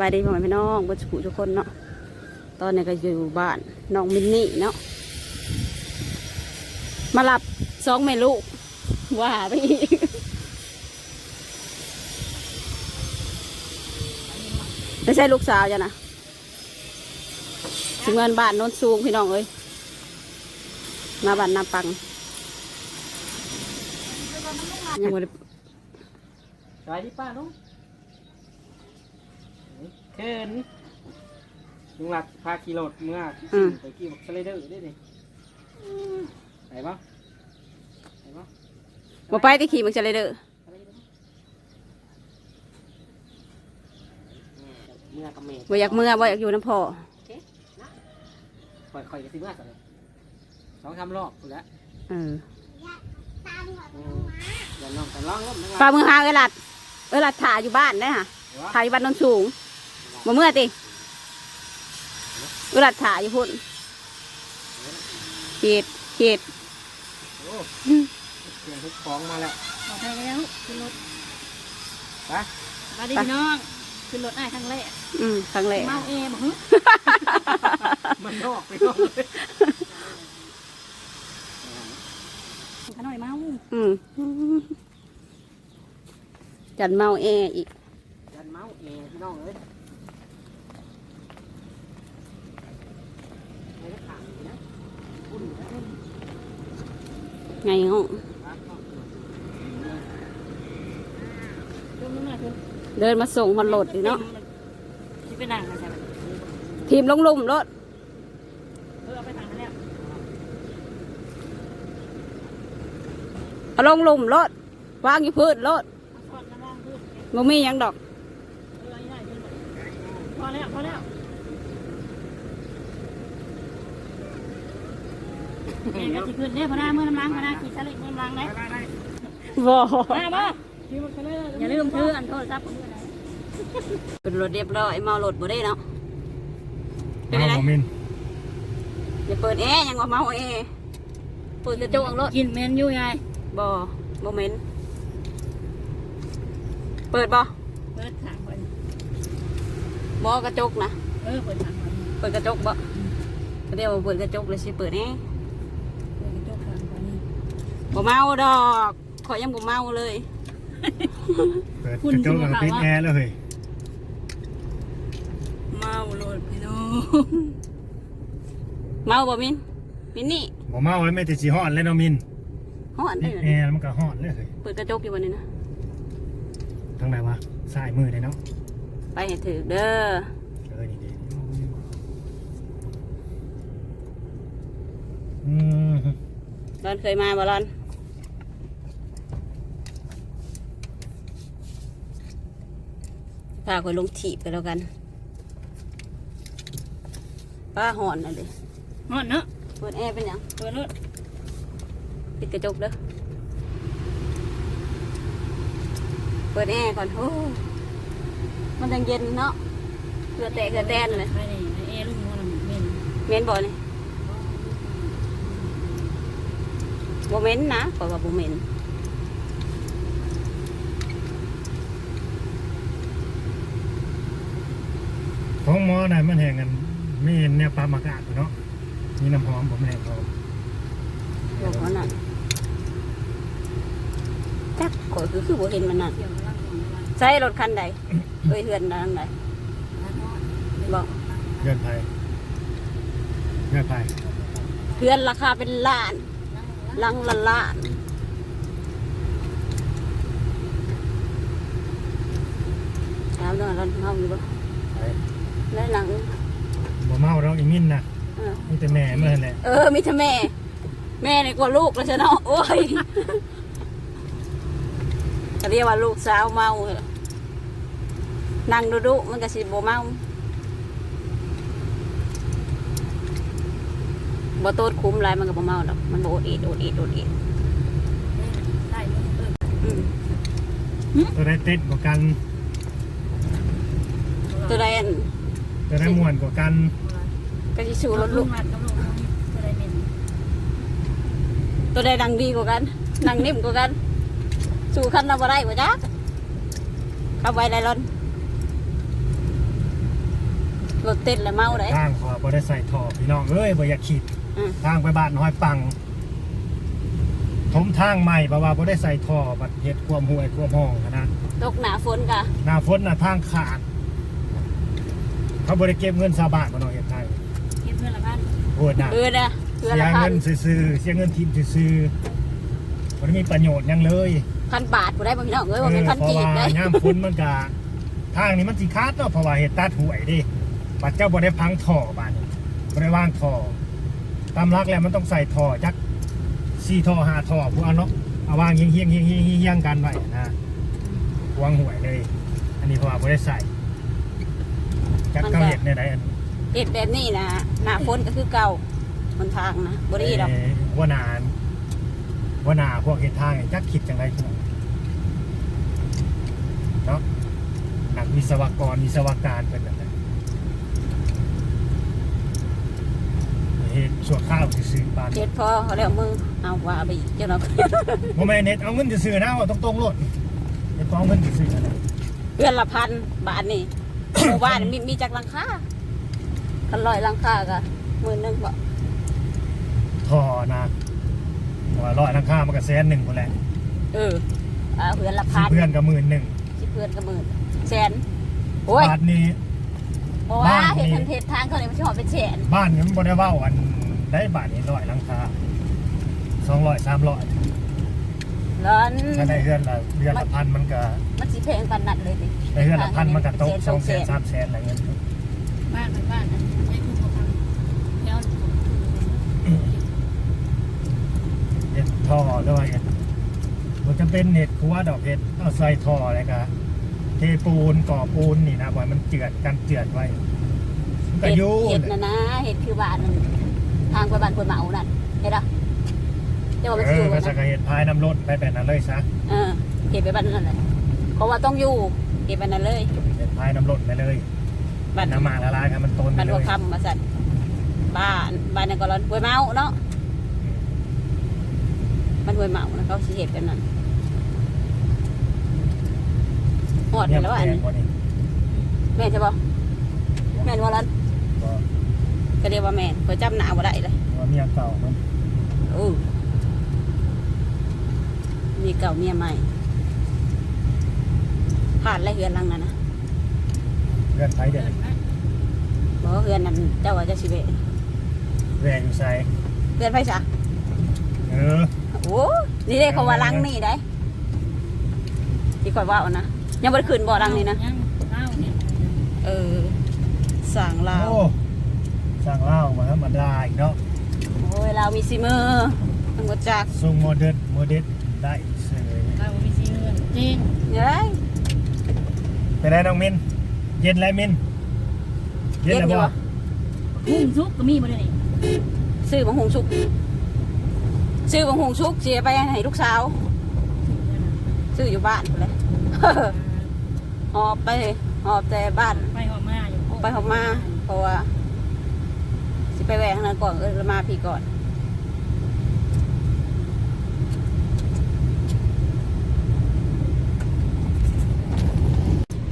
บายดีพ่อแม่พี่น้องเบุญสุขทุกคนเนาะตอนนี้ก็อยู่บ้านน้องมินนี่เนาะมาหลับสองแม่ลูกว่าไปอีกไม่ใช่ลูกสาวจ้ะนะถึงเงินบ้านโน้นสูงพี่น้องเอ้ยมาบ้านนาปังยังไม่ได้สวัสดีป้าลุง เขินลุงหลักพาขี่รถเมื่อไปขี่บอกสไลเดอร์ได้ดิไหนบ้างไหนบ้างบ่ไปที่ขี่มันจะเลยเด้อเมื่อกับเมย์บ่อยากเมื่อบ่อยากอยู่น้ำพ่อคอยคอยจะซื้อเมื่อสักเลยสองทำรอบถูกแล้วเอออย่าน้องแต่ร้องล้มนะปลามือหาเอลัดเอลัดถ่ายอยู่บ้านได้ค่ะถ่ายอยู่บ้านโนนสูง บ่เมื่อติเอลัดถ่ายอยู่พุ่นเขตเขตโอ้เสียงทุกของมาแล้วขอไปแล้วขึ้นรถไปมาดีพี่น้องขึ้นรถได้ครั้งแรกอืมครั้งแรกเมาเอบอกฮึมันนอกไปนอกเลยขาหน่อยเมาอืมจันเมาแออีกยันเมาส์เอพี่น้องเลยไอ้ก็ถามนะคุณนะ ไงห้องเริ่มมาคือเดินมาส่งมันโหลดอีกเนาะที่เป็นหนังนะใช่ไหมทีมลงลุ่มรถเออเอาไปทางนั้นแล้วเอาลงลุ่มรถวางอยู่พื้นรถเอาทอดน้ำล่างขึ้นบ่มีหยังดอกเอออันนี้ได้ขึ้นพอแล้วพอแล้ว เองก็จะขึ้นเนี่ยพอได้เมื่อน้ำล้างพอได้ขี่สลิงเมื่อน้ำล้างได้บ่มาบ่อย่าลืมถืออันโทรศัพท์ผมด้วยนะเป็นรถเรียบร้อยเมารถบ่ได้เนาะเป็นไงบ่มินอย่าเปิดแอร์ยังว่าเมาแอร์เปิดกระจกรถกินเมนอยู่ไงบ่บ่เมนเปิดบ่เปิดทางคนบ่กระจกนะเออเปิดทางคนเปิดกระจกบ่เดี๋ยวว่าเปิดกระจกเลยสิเปิดแอร์ เปิดกระจกทางคนนี้ บ่เมาดอกขอยยังบ่เมาเลย เปิดกระจกแล้วก็ปิดแอร์แล้วเฮ้ยเมาโลดพี่น้องเมาบ่มินมินนี่บ่เมาไว้ไม่แต่สิฮอดแล้วเนาะมินฮ้อนปิได้ดเหรอแอร์มันก็ฮอดเลยเฮ้ยเปิดกระจกอยู่วันนี้นะ ทางไหนวะซ้ายมือเลยเนาะไปให้ถือเด้อเออนี่ดีอืม รอนเคยมาบ่รอน พาคอยลงถีบไปแล้วกันป้าหอนน่ะเด้ฮอดเนาะเปิดแอร์เป็นหยังเปิดรถปิดกระจกเด้อเปิดแอร์ก่อนโอ้มันยังเย็นเนาะเกลือแตะเกลือแตนเลยไปนี่ในเอลุงมันเมนเม้นบ่นี่บ่เม้นนะขอยว่าบ่เม้น ของหมอน่ะมันแห้งกันมีแนวปลามอากาศอยู่เนาะมีน้ำหอมผมแห้งพร้อมบอกเขาน่ะจักข่อยคือคือบ่เห็นมันน่ะเกี่ยวกับร่างของอะไรใช้รถคันใดเอ้ยเฮือนทางใดบอกเลื่อนไผเลื่อนไผเฮือนราคาเป็นล้านลังละล้านถามด้วยเราเมาอยู่บ่ไป แล้วหลังบ่เมาเราอีมินน่ะเออมีแต่แม่เมื่อนั่นแหละเออมีแต่แม่ แม่ในกว่าลูกแล้วใช่เนาะโอ้ยจะเรียกว่าลูกสาวเมาเหรอนั่งดูดูๆมันก็สิบ่เมาบ่โตดคุ้มไรมันก็บ่เมาดอกมันบ่โอดเอดโอดเอดโอดเอดได้เอออืมตัวได้ติดกว่ากันตัวใดอัน ตัวได้ม่วนกว่ากันก็สิสู้รถลูลูกกมัดกับลูกจะได้เมนตัวใดดังดีกว่ากันดังนิ่มกว่ากันสู้คันเราบ่ได้บ่จ๊ะเข้าไปได้รอนรถเต้นแล้วเมาได้ทางพอบ่ได้ใส่ท่อพี่น้องเอ้ยบ่อยากขีดอืมทางไปบ้านน้อยปังถมทางใหม่บ่ว่าบ่ได้ใส่ท่อบัดเฮ็ดความห่วยความห้องหั้นนะตกหนาฝนกะหน้าฝนน่ะทางขาด เขาบ่ได้เก็บเงินชาวบ้านบ่เนาะเฮ็ดไทยเก็บเพื่อนละพันโหดน่ะเออนะเพื่อเสียละพัเงินนซื่อๆเสียเงินทีมซื่อๆบ่ได้มีประโยชน์หยังเลยพันบาทกูได้บ่พี่น้องเอ้ยว่าเป็นพันเพราะกีบว่าได้ยามฝนมันก็ทางนี้มันสิขาดเนาะเพราะว่าเฮ็ดตัดห่วยดิปัดเจ้าบ่ได้พังท่อบ้านนี้บ่ได้วางท่อตามหลักแล้วมันต้องใส่ท่อจัก4ท่อ5ท่อผู้เอาเนาะเอาวางเฮียงๆๆๆๆกันไว้นะวางห่วยเลย อันนี้เพราะว่าบ่ได้ใส่ จักเขาเฮ็ดในใดอันเห็ดแบบนี้นะหนาฝนก็คือเก่ามันทางนะบ่ดีดอกเอ่อหัวหน้าหัวหน้าพวกเฮ็ดทางนี่จักคิดจังไดพุ่นเนาะนักวิศวกรวิศวการเพิ่นนั่นแหละเฮ็ดชั่วข้าวซื่อๆบ้านเฮ็ดพอเขาแล้วมึงเอาว่าไปอีกเจ้าเนาะบ่แม่นเน็ตเอาเงินซื่อๆนะว่าตรงๆโลดเฮ็ดของเงินซื่อๆนะเพื่อนละพันบาทนี่ หมู่บ้านมีมีจักหลังคาคันลอยหลังคาก็หมื่นหนึงบ่ท่อนะว่าร้อยราคามันก็แสนหนึงพุ่นแหละเอออ่าเพื่อนละสิพันเพื่อนก็หมื่นหนึงสิเพื่อนก็หมื่นแสนโอ้ยบาทนี้ เพราะว่าบ้านนี่เฮ็ดทันเฮ็ดทางเขาเลยมันสิหอดเป็นแสนบ้านมันบ่ได้เว้าอันได้บาทนี้ร้อยราคา200 300ร้อ นถ้าได้เฮือนละเดือนละพันมันก็มันสิแพงปานนั้นเลยดิได้เฮือนละพันมันก็ตกแสสองแสแสนสามแสนอะไรเงี้ยบ้านเป็นบ้านนะใช้คือพวกทำแล้วเห็ดท่อด้วยมันจะเป็นเห็ดคัวดอกเห็ดเอาใส่ท่ออะไรกันเทปูนก่อปูนนี่นะบอยมันเจือดกันเจือดไว้มันก็เฮ็ดอยูเฮ็ดนะนะเฮ็ดคือบ้านนั่นทางไปบ้านคนเหมานั่นเฮ็ดอะ เจ้าว่ามันเอสิออยู่ก็นะจะเห็ดพายน้ำรถไปแบบนั้นเลยซะเออเก็บไปบ้านนั่นแหละเพราะว่าต้องอยู่เก็บไปนั่นเลยเห็ดพายน้ำรถไปเลยบ้านน้ำหมาละลายกันมันต้นไปบ้านเลหัวยคำมาสั่นบ้านบ้านนั่นก็ร้อนห้วยเมาเนาะบ้านห้วยเมานะเขาสิเฮ็ดกันนั่นหอดเนี่ยแล้วอันแพนี้งกว่านี้แม่นใช่ปะแม่นว่าร้อนก็ก็เรียกว่าแม่นเพื่อจำหนาวบ่ได้เลยว่าเมียเก่ามัน โอ้ มีเก่าเมียใหม่ ผ่านแล้วเฮือนหลังนั้นนะเพื่อนไทยเด็ดบอกว่าเฮือนนั้นเจ้าว่าเจะสิเวะแวอยู่ใส่เฮือนไผซะเออโอ้นี่ได้เขาว่าหลังนี่ได้ที่ข่อยว่าเอานะยังบ่ได้ขึ้นบ่หลังนี่นะยังเล่าเนี่ยเออสั่งลาวโอ้สร้างเล่ามาธรรมดาอีกเนาะโอ้ยลาวมีซิมือทั้งหมดจากทรงโมเดิร์นโมเดิร์นได้เสยเราไม่ซื้อ จริงเฮ้ยไปได้น้องมิน เย็นแล้วมิน เย็นแล้วเย็นอยู่บ่วะหุ้มซุกก็มีบ่ได้นี่ซื้อบังหงชุกซื้อบังหงชุกเสียไปให้ลูกสาวซื้ออยู่บ้านพุ่นเลยหอบไปหอบแต่บ้าน ไปหอมมาอยู่ไปหอบมาเพราะว่าสิไปแหวกทางนั้นก่อนเออแล้วมาพี่ก่อน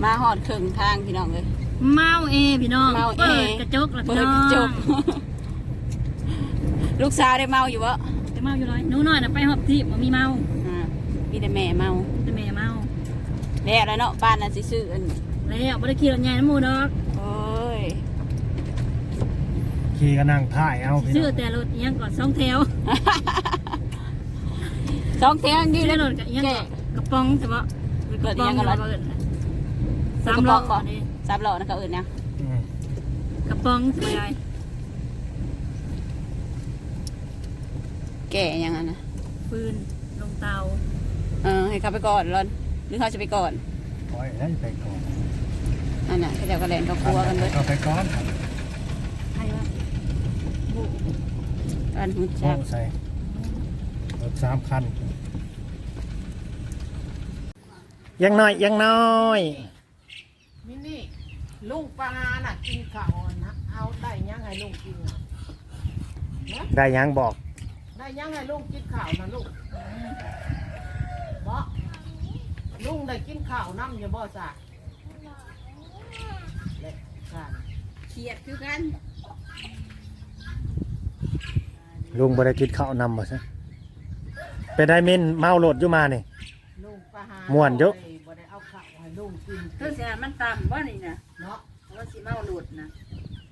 มาหอดครึ่งทางพี่น้องเลย เมาเอพี่น้องเมาเอ ปิดกระจกแล้วเปิพี่ดน้อกระจงกลูกสาวได้เมาอยู่วะจะเมาอยู่ร้อยหนูน้อยน่ะไปหอบที่บ่มีเมาอ่ามีแต่แม่เมาแต่แม่เมาแล้วแล้วเนาะบ้านน่ะสิซื้ออันแล้วบ่ได้ขี่รถใหญ่น้ำหมูดอกโอ้ยขี่ก็นั่งท่ายเอาพี่ซื้อน้องแต่รถอิหยังก่อนสองแถวสองเทียงดีซื้อแล้วรถกับอิหยังแก่ก่อนกระป๋องใช่ปะเกิดอิหยังกันเหรอเอิ้นน่ะ สามกระป๋ล้อองก่ก่ออนนนี่สามหล่อนะเขาอื่นเนี่ยอืมกระป๋องสบายแก่ยังไงนะฟืนลงเตา เออให้เขาไปก่อนรอนหรือเขาจะไปก่อนปล่อยให้ไปก่อนอันน่ะเขาจะกระเล่นเขาครัวกันเลยเอาไปก่อนใครวะบุอันหุ่นโอ้จักใส่รถสามคันยังน้อยยังน้อยนี่นี่ ลุงปลาน่ะกินข้าวนะเอาได้ยังไงลุงกินอะได้ยังบอก ได้ยังไงลุงกินข้าวนะลูกบ่ลุงได้กินข้าวน้ำอย่าบ่จ้ะเละกันสเครียดคือกันลุงบ่ได้กินข้าวนำบ่ซะเป็นได้มินเมาโหลดอยู่มานี่ลุงปลาหาม่วนเยอะ บ่ได้เอาข้าวให้ลุงกิน เธอเสียมันต่ำว่านี่นะ เนาะว่าสิเมาหลุดนะ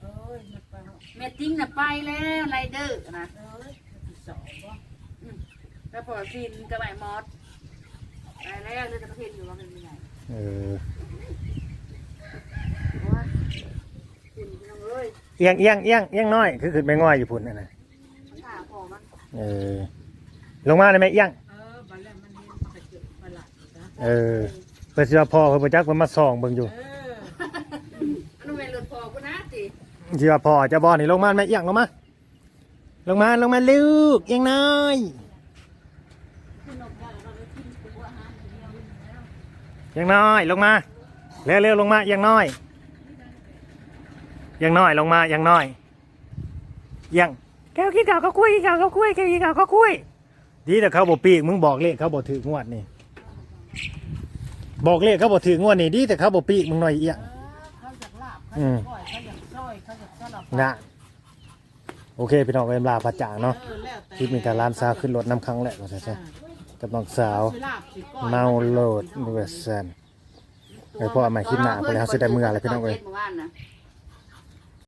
เอ้ยมันไปเนาะแม่ติ้งน่ะไปแล้วไรเดอร์นะเอ้ยมันสิสอบบ่แล้วพอฟินกับไอ้มอสไปแล้วเรื่องประเทศอยู่ว่าเป็นยังไงเออว่าฟินพี่น้องเอ้ยเอียงเอียงเอียงเอียงน้อยคือขึ้นไปง่อยอยู่พุ่นนั่นน่ะมันหาพอมันเออ ลงมาได้ไหมเอียง เออบัดแล้วมันเห็นไปเกิดประหลาดอีกนะเออเพิ่นสิว่าพ่อเพิ่นบ่จักเพิ่นมาส่องเบิ่งอยู่ เออ มันเป็นรถพอกูนะติ สิว่าพ่อจะบ่นี่ลงมาไหมเอียงลงมา ลงมาลงมาลูกเอียงน้อยเอียงน้อยลงมาเร็วเร็วลงมาเอียงน้อยเอียงน้อยลงมาเอียงน้อยเอียงแก้วขี้เก่าก็คุยขี้เก่าก็คุยแก้วขี้เก่าก็คุยดีแต่เขาบ่ปีกมึงบอกเลขเขาบ่ถืองวดนี่บอกเลขเขาบ่ถืองวดนี่ดีแต่เขาบ่ปีกมึงหน่อยเอียงเออเขาอยากลาบเขาอือยาม นะโอเคพี่น้องเวลาพระจางเนาะคลิปมีการร้านซาวขึ้นรถน้ำครั้งแหละกว่าใช่กับน้องสาวเมาโหลดเวอร์ซันไอพ่อใหม่คลิปหน้าไปแล้วเสียด้เมื่ออะไรพี่น้องเอ้ยเมื่อวานนะ